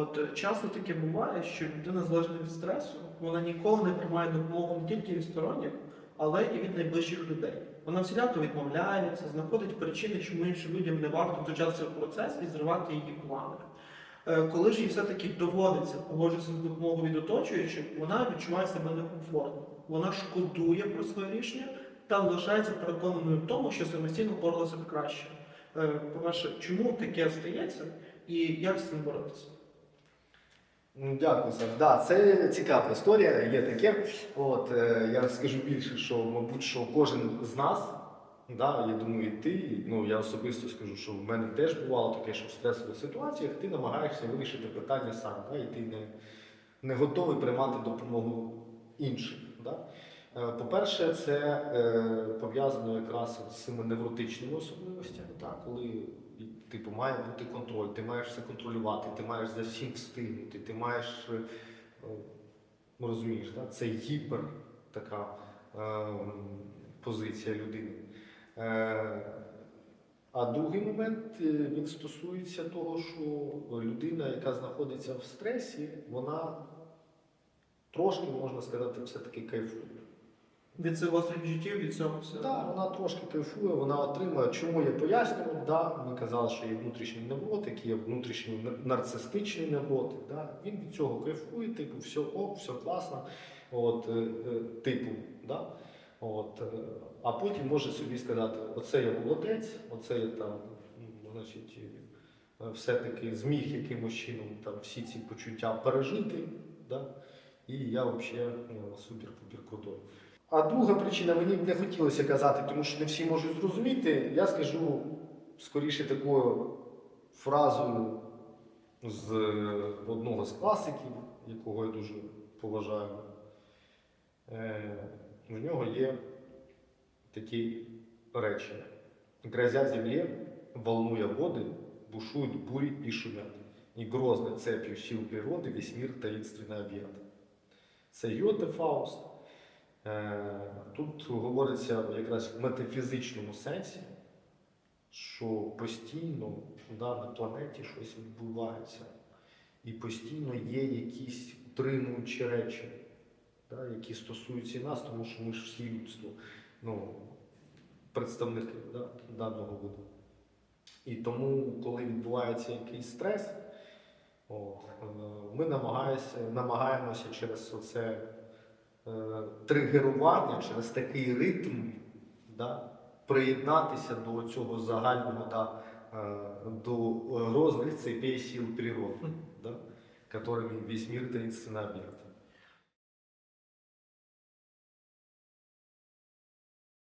От е, часто таке буває, що людина залежна від стресу, вона ніколи не приймає допомогу не тільки від сторонніх, але і від найближчих людей. Вона всіляко відмовляється, знаходить причини, чому іншим людям не варто втручатися в процес і зривати її плани. Е, Коли ж їй все-таки доводиться погоджуватися з допомогою від оточуючих, вона відчуває себе некомфортно. Вона шкодує про своє рішення та лишається переконаною в тому, що самостійно боролася б краще. Е, По-перше, чому таке стається і як з цим боротися? Ну, Дякую, Саш. Да, це цікава історія, є таке. От, е, я скажу більше, що, мабуть, що кожен з нас, да, я думаю, і ти, ну, я особисто скажу, що в мене теж бувало таке, що в стресових ситуаціях ти намагаєшся вирішити питання сам, да, і ти не, не готовий приймати допомогу інших. Да? Е, По-перше, це е, пов'язано якраз з цими невротичними особливостями, так, коли типу, має бути контроль, ти маєш все контролювати, ти маєш за всім встигнути, ти маєш, е, ну, розумієш, так? це гіпер така е, позиція людини. Е, а другий момент е, він стосується того, що людина, яка знаходиться в стресі, вона трошки, можна сказати, все-таки кайфує. Від цих гострих відчуттів, від цього всього. Так, вона трошки кайфує, вона отримує, чому я пояснював, да, ми казали, що є внутрішній невротик, є внутрішній нар- нарцистичний невротик. Да, він від цього кайфує, типу, все ок, все класно, от, е, е, типу, да, от, е, а потім може собі сказати, оце я молодець, оце я там, значить, все-таки зміг якимось чином там, всі ці почуття пережити, да, і я взагалі супер-пупер крутой. А друга причина мені б не хотілося казати, тому що не всі можуть зрозуміти. Я скажу скоріше такою фразою з е, одного з класиків, якого я дуже поважаю. Е, У нього є такі речі. Грозя земле, волнуя воды, бушуют бури и шумят. И грозной цепью сил природы весь мир таинственно объят. Це Йоте Фауст. Е, Тут говориться якраз в метафізичному сенсі, що постійно да, на планеті щось відбувається, і постійно є якісь утримуючі речі, да, які стосуються і нас, тому що ми ж всі людство, ну, представники да, даного виду. І тому, коли відбувається якийсь стрес, от, е, ми намагаємося, через оце е, тригерування, через такий ритм да, приєднатися до цього загального да, е, до грозних цепей сил природи, да, которыми весь мир таинственно объят.